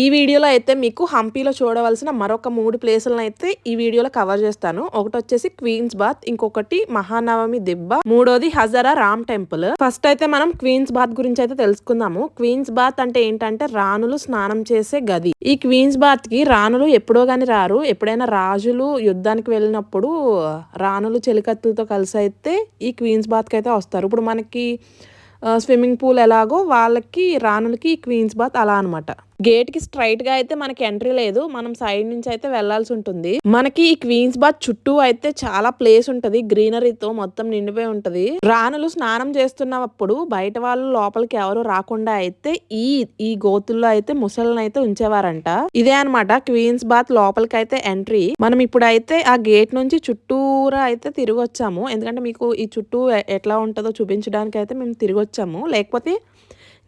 ఈ వీడియోలో అయితే మీకు హంపీలో చూడవలసిన మరొక మూడు ప్లేసులను అయితే ఈ వీడియోలో కవర్ చేస్తాను. ఒకటి వచ్చేసి క్వీన్స్ బాత్ ఇంకొకటి మహానవమి దిబ్బ మూడోది హజరా రామ్ టెంపుల్. ఫస్ట్ అయితే మనం క్వీన్స్ బాత్ గురించి అయితే తెలుసుకుందాము. క్వీన్స్ బాత్ అంటే ఏంటంటే రాణులు స్నానం చేసే గది. ఈ క్వీన్స్ బాత్కి రాణులు ఎప్పుడో గాని రారు. ఎప్పుడైనా రాజులు యుద్ధానికి వెళ్ళినప్పుడు రాణులు చెలికత్తులతో కలిసి అయితే ఈ క్వీన్స్ బాత్కి అయితే వస్తారు. ఇప్పుడు మనకి స్విమ్మింగ్ పూల్ ఎలాగో వాళ్ళకి రాణులకి క్వీన్స్ బాత్ అలా అనమాట గేట్కి స్ట్రైట్గా అయితే మనకి ఎంట్రీ లేదు. మనం సైడ్ నుంచి అయితే వెళ్ళాల్సి ఉంటుంది. మనకి ఈ క్వీన్స్ బాత్ చుట్టూ అయితే చాలా ప్లేస్ ఉంటది. గ్రీనరీతో మొత్తం నిండిపోయి ఉంటది. రాణులు స్నానం చేస్తున్నప్పుడు బయట వాళ్ళు లోపలికి ఎవరు రాకుండా అయితే ఈ ఈ గోతుల్లో అయితే ముసళ్ళని అయితే ఉంచేవారంట. ఇదే అనమాట క్వీన్స్ బాత్ లోపలికి అయితే ఎంట్రీ. మనం ఇప్పుడైతే ఆ గేట్ నుంచి చుట్టూరా అయితే తిరిగి వచ్చాము ఎందుకంటే మీకు ఈ చుట్టూ ఎట్లా ఉంటుందో చూపించడానికి అయితే మేము తిరిగి వచ్చాము లేకపోతే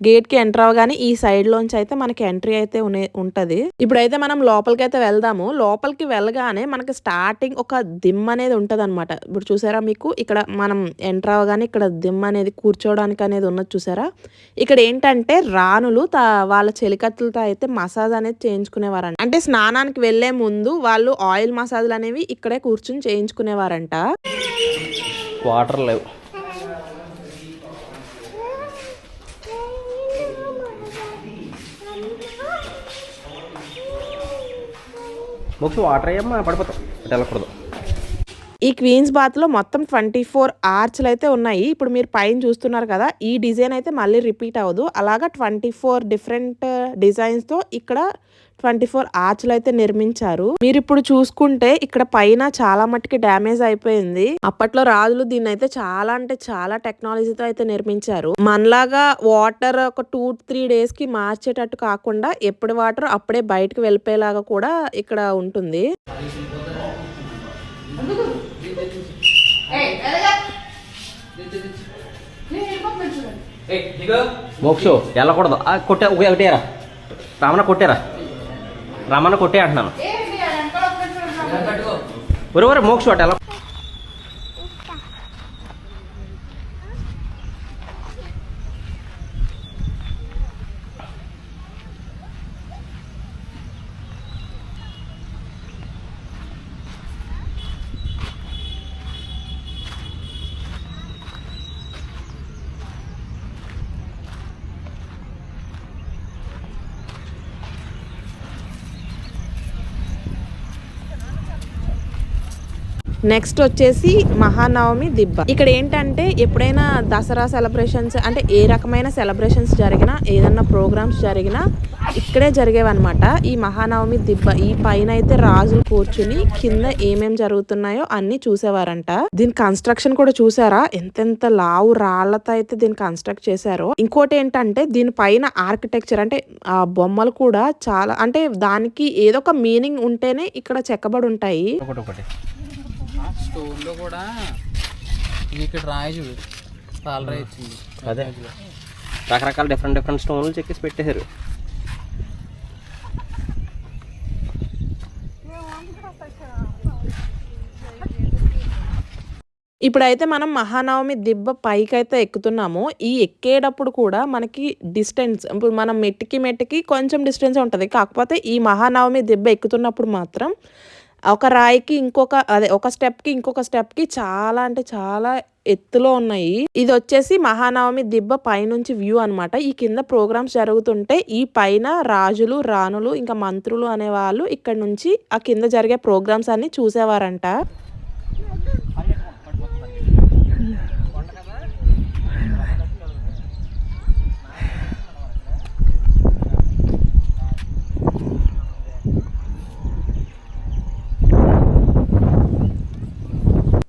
గేట్కి ఎంటర్ అవ్వగానే ఈ సైడ్ లోంచి అయితే మనకి ఎంట్రీ అయితే ఉంటది. ఇప్పుడైతే మనం లోపలికి అయితే వెళ్దాము. లోపలికి వెళ్ళగానే మనకి స్టార్టింగ్ ఒక దిమ్ అనేది ఉంటది అనమాట ఇప్పుడు చూసారా మీకు? ఇక్కడ మనం ఎంటర్ అవ్వగానే ఇక్కడ దిమ్ అనేది కూర్చోవడానికి అనేది ఉన్నది చూసారా? ఇక్కడ ఏంటంటే రాణులు వాళ్ళ చెలికత్తులతో అయితే మసాజ్ అనేది చేయించుకునేవారంట. అంటే స్నానానికి వెళ్ళే ముందు వాళ్ళు ఆయిల్ మసాజ్లు అనేవి ఇక్కడే కూర్చుని చేయించుకునేవారంట. వాటర్ లేవు. ముక్కు వాటర్ అయ్యమ్మా పడిపోతాం. అటు వెళ్ళకూడదు ఈ క్వీన్స్ బాత్లో మొత్తం ట్వంటీ ఫోర్ ఆర్చ్లు అయితే ఉన్నాయి. ఇప్పుడు మీరు పైన చూస్తున్నారు కదా ఈ డిజైన్ అయితే మళ్ళీ రిపీట్ అవ్వదు. అలాగా ట్వంటీ ఫోర్ డిఫరెంట్ డిజైన్స్తో ఇక్కడ ట్వంటీ ఫోర్ ఆర్చ్లు అయితే నిర్మించారు. మీరు ఇప్పుడు చూసుకుంటే ఇక్కడ పైన చాలా మట్టుకి డ్యామేజ్ అయిపోయింది. అప్పట్లో రాజులు దీన్ని అయితే చాలా అంటే చాలా టెక్నాలజీతో అయితే నిర్మించారు. మనలాగా వాటర్ ఒక టూ త్రీ డేస్కి మార్చేటట్టు కాకుండా ఎప్పుడు వాటర్ అప్పుడే బయటకు వెళ్ళిపోయేలాగా కూడా ఇక్కడ ఉంటుంది. మోక్షు వెళ్ళకూడదు. కొట్టే ఒకటేరా. రామన్న కొట్టేరా. రామన్న కొట్టే అంటున్నాను. ఒరే ఒరే మోక్షు ఎలా నెక్స్ట్ వచ్చేసి మహానవమి దిబ్బ. ఇక్కడ ఏంటంటే ఎప్పుడైనా దసరా సెలబ్రేషన్స్ అంటే ఏ రకమైన సెలబ్రేషన్స్ జరిగినా ఏదన్నా ప్రోగ్రామ్స్ జరిగినా ఇక్కడే జరిగేవన్నమాట. ఈ మహానవమి దిబ్బ ఈ పైన అయితే రాజులు కూర్చుని కింద ఏమేం జరుగుతున్నాయో అన్ని చూసేవారంట. దీని కన్స్ట్రక్షన్ కూడా చూసారా? ఎంతెంత లావు రాళ్ళతో అయితే దీన్ని కన్స్ట్రక్ట్ చేశారో. ఇంకోటి ఏంటంటే దీని పైన ఆర్కిటెక్చర్ అంటే ఆ బొమ్మలు కూడా చాలా అంటే దానికి ఏదో ఒక మీనింగ్ ఉంటేనే ఇక్కడ చెక్కబడి ఉంటాయి. స్టోన్లో కూడా ఇక్కడ రాయి చూడు. పాల రాయి వచ్చింది. అదే. రకరకాల డిఫరెంట్ డిఫరెంట్ స్టోన్లు చెక్కేసి పెట్టేశారు. ఇప్పుడైతే మనం మహానవమి దిబ్బ పైకి అయితే ఎక్కుతున్నాము. ఈ ఎక్కేటప్పుడు కూడా మనకి డిస్టెన్స్ ఇప్పుడు మనం మెట్టికి మెట్టికి కొంచెం డిస్టెన్స్ ఉంటుంది. కాకపోతే ఈ మహానవమి దిబ్బ ఎక్కుతున్నప్పుడు మాత్రం ఒక రాయికి ఇంకొక అదే ఒక స్టెప్కి ఇంకొక స్టెప్కి చాలా అంటే చాలా ఎత్తులో ఉన్నాయి. ఇది వచ్చేసి మహానవమి దిబ్బ పైనుంచి వ్యూ అనమాట ఈ కింద ప్రోగ్రామ్స్ జరుగుతుంటే ఈ పైన రాజులు రాణులు ఇంకా మంత్రులు అనే వాళ్ళు ఇక్కడ నుంచి ఆ కింద జరిగే ప్రోగ్రామ్స్ అన్ని చూసేవారంట.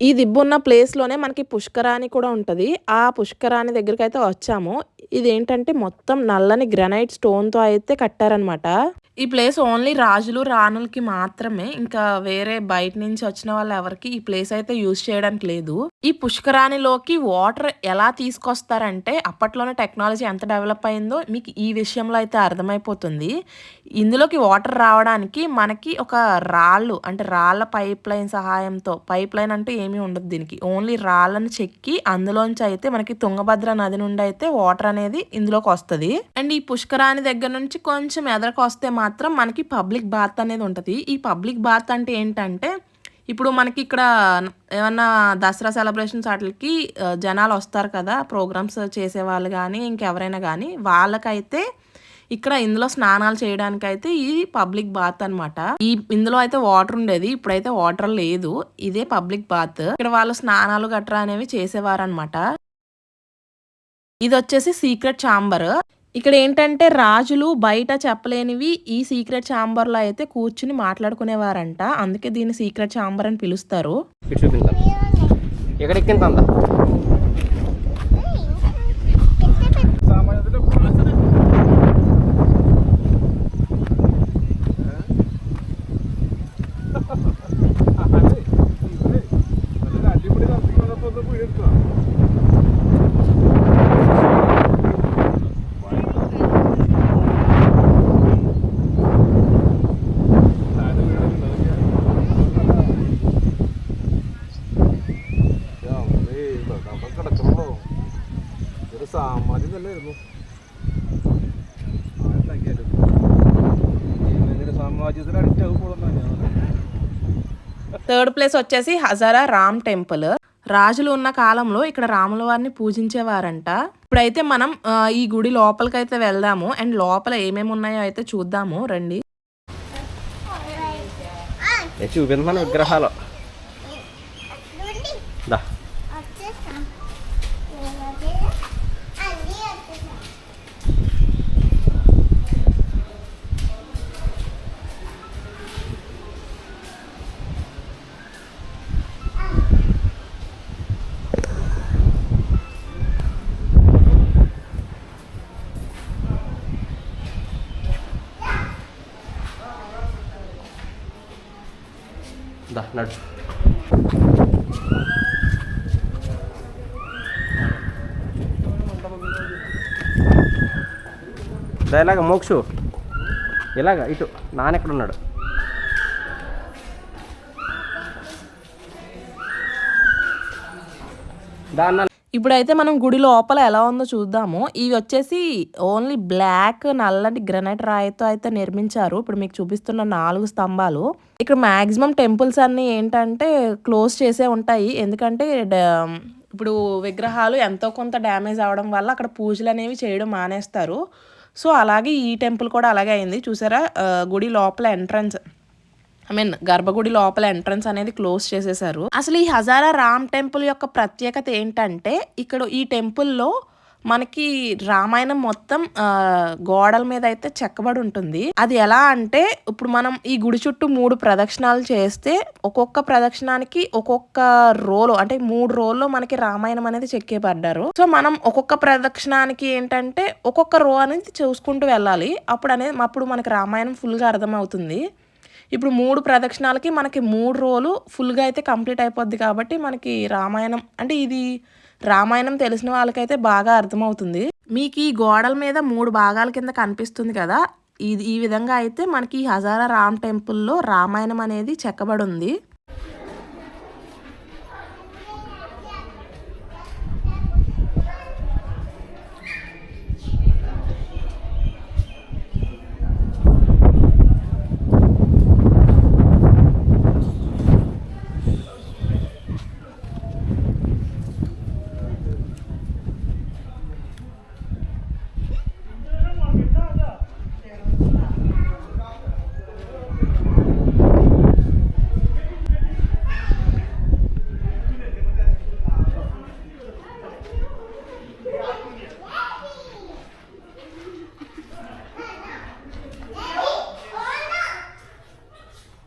ఈ దిబ్బు ఉన్న ప్లేస్లోనే మనకి పుష్కరాణి కూడా ఉంటుంది. ఆ పుష్కరాణి దగ్గరికి అయితే వచ్చాము. ఇదేంటంటే మొత్తం నల్లని గ్రనైట్ స్టోన్తో అయితే కట్టారనమాట ఈ ప్లేస్ ఓన్లీ రాజులు రాణులకి మాత్రమే. ఇంకా వేరే బయట నుంచి వచ్చిన వాళ్ళు ఎవరికి ఈ ప్లేస్ అయితే యూజ్ చేయడానికి లేదు. ఈ పుష్కరాణిలోకి వాటర్ ఎలా తీసుకొస్తారంటే అప్పట్లోనే టెక్నాలజీ ఎంత డెవలప్ అయిందో మీకు ఈ విషయంలో అయితే అర్థమైపోతుంది. ఇందులోకి వాటర్ రావడానికి మనకి ఒక రాళ్ళు అంటే రాళ్ళ పైప్ లైన్ సహాయంతో పైప్ లైన్ అంటే ఏమీ ఉండదు దీనికి. ఓన్లీ రాళ్ళను చెక్కి అందులోంచి అయితే మనకి తుంగభద్ర నది నుండి అయితే వాటర్ అనేది ఇందులోకి వస్తుంది. అండ్ ఈ పుష్కరాణి దగ్గర నుంచి కొంచెం ఎదరకు వస్తే మాత్రం మనకి పబ్లిక్ బాత్ అనేది ఉంటుంది. ఈ పబ్లిక్ బాత్ అంటే ఏంటంటే ఇప్పుడు మనకి ఇక్కడ ఏమన్నా దసరా సెలబ్రేషన్స్ వాటికి జనాలు వస్తారు కదా ప్రోగ్రామ్స్ చేసేవాళ్ళు కానీ ఇంకెవరైనా కానీ వాళ్ళకైతే ఇక్కడ ఇందులో స్నానాలు చేయడానికి అయితే ఈ పబ్లిక్ బాత్ అన్నమాట. ఈ ఇందులో అయితే వాటర్ ఉండేది ఇప్పుడైతే వాటర్ లేదు. ఇదే పబ్లిక్ బాత్. ఇక్కడ వాళ్ళు స్నానాలు గట్రా అనేవి చేసేవారనమాట ఇది వచ్చేసి సీక్రెట్ ఛాంబర్. ఇక్కడ ఏంటంటే రాజులు బయట చెప్పలేనివి ఈ సీక్రెట్ ఛాంబర్లో అయితే కూర్చుని మాట్లాడుకునేవారంట. అందుకే దీన్ని సీక్రెట్ ఛాంబర్ అని పిలుస్తారు. ఇక్కడ థర్డ్ ప్లేస్ వచ్చేసి హజారా రామ్ టెంపుల్. రాజులు ఉన్న కాలంలో ఇక్కడ రాముల వారిని పూజించేవారంట. ఇప్పుడైతే మనం ఈ గుడి లోపలికి అయితే వెళ్దాము. అండ్ లోపల ఏమేమి ఉన్నాయో అయితే చూద్దాము. రండి. చూపించాను విగ్రహాలు. దా. నడుచు ఇలాగ మోక్షు. ఇలాగ ఇటు నానెక్కడ ఉన్నాడు? దా ఇప్పుడైతే మనం గుడి లోపల ఎలా ఉందో చూద్దాము. ఇవి వచ్చేసి ఓన్లీ బ్లాక్ నల్లటి గ్రనైట్ రాయితో అయితే నిర్మించారు. ఇప్పుడు మీకు చూపిస్తున్న నాలుగు స్తంభాలు. ఇక్కడ మాక్సిమం టెంపుల్స్ అన్ని ఏంటంటే క్లోజ్ చేసే ఉంటాయి. ఎందుకంటే ఇప్పుడు విగ్రహాలు ఎంతో కొంత డ్యామేజ్ అవడం వల్ల అక్కడ పూజలు అనేవి చేయడం మానేస్తారు. సో అలాగే ఈ టెంపుల్ కూడా అలాగే అయింది. చూసారా? గుడి లోపల ఎంట్రన్స్. ఐ మీన్ గర్భగుడి లోపల ఎంట్రన్స్ అనేది క్లోజ్ చేసేసారు. అసలు ఈ హజారా రామ్ టెంపుల్ యొక్క ప్రత్యేకత ఏంటంటే ఇక్కడ ఈ టెంపుల్లో మనకి రామాయణం మొత్తం గోడల మీద అయితే చెక్కబడి ఉంటుంది. అది ఎలా అంటే ఇప్పుడు మనం ఈ గుడి చుట్టూ మూడు ప్రదక్షిణాలు చేస్తే ఒక్కొక్క ప్రదక్షిణానికి ఒక్కొక్క రోలు అంటే మూడు రోల్లో మనకి రామాయణం అనేది చెక్కేపడ్డారు. సో మనం ఒక్కొక్క ప్రదక్షిణానికి ఏంటంటే ఒక్కొక్క రో అనేది చూసుకుంటూ వెళ్ళాలి. అప్పుడు అనేది అప్పుడు మనకి రామాయణం ఫుల్గా అర్థమవుతుంది. ఇప్పుడు మూడు ప్రదక్షిణాలకి మనకి మూడు రోజులు ఫుల్గా అయితే కంప్లీట్ అయిపోద్ది కాబట్టి మనకి రామాయణం అంటే ఇది రామాయణం తెలిసిన వాళ్ళకైతే బాగా అర్థమవుతుంది. మీకు ఈ గోడల మీద మూడు భాగాల కింద కనిపిస్తుంది కదా ఇది ఈ విధంగా అయితే మనకి హజారా రామ్ టెంపుల్లో రామాయణం అనేది చెక్కబడి ఉంది.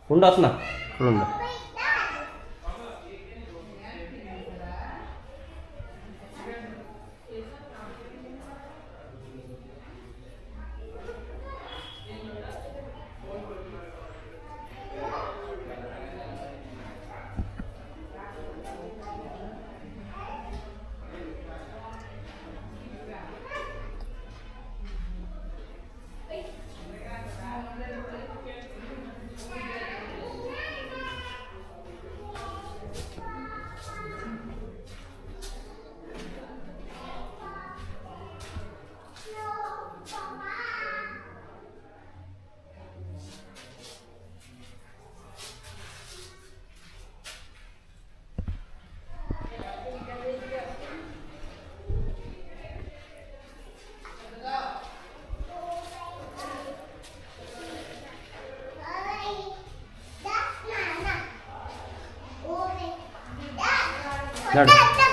ఉండు వస్తున్నా ఇక్కడ ఉండు నడు ఏమి